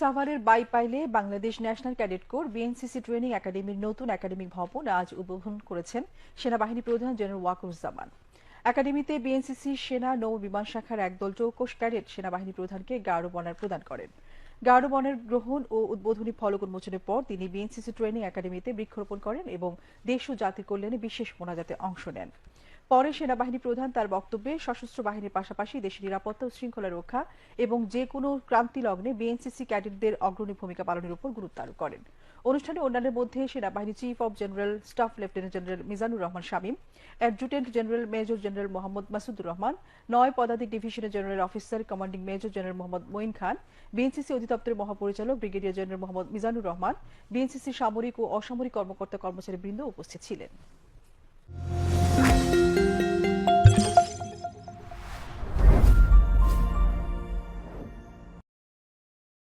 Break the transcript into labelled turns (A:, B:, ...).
A: সাভারের বাইপাইলে Bangladesh national cadet corps BNCC training একাডেমির নতুন একাডেমিক ভবন আজ উদ্বোধন করেছেন সেনাবাহিনী প্রধান জেনারেল ওয়াকুরুজ্জামান একাডেমিতে বিএনসিসি সেনা নৌ বিমান শাখার একদল চৌকশ ক্যাডেট সেনাবাহিনী প্রধানকে গাঢ় বনার প্রদান করেন। গাঢ় বনের গ্রহণ ও উদ্বোধনী ফলক উন্মোচনের পর তিনি বিএনসিসি ট্রেনিং একাডেমিতে বৃক্ষরোপণ করেন এবং দেশ ও জাতির কল্যাণে বিশেষ মোনাজাতে অংশ নেন। পরে সেনাবাহিনী প্রধান তার বক্তব্যে সশস্ত্র বাহিনীর পাশাপাশি দেশের নিরাপত্তা ও শৃঙ্খলা রক্ষা এবং যে কোনো ক্রান্তি লগ্নে বিএনসিসি ক্যাডেটদের অগ্রণী ভূমিকা পালনের উপর গুরুত্ব আরোপ করেন। অনুষ্ঠানে অন্যান্যের মধ্যে সেনাবাহিনী chief of general staff lieutenant general Mizanur Rahman Shamim adjutant general major general Mohammad Masudur Rahman, নয় পদাতিক ডিভিশনের general officer commanding major general Mohammad Moin Khan BNCC অধিদপ্তরের মহাপরিচালক brigadier general Mohammad Mizanur Rahman BNCC সামরিক ও অসামরিক কর্মকর্তা কর্মচারী বৃন্দ উপস্থিত ছিলেন।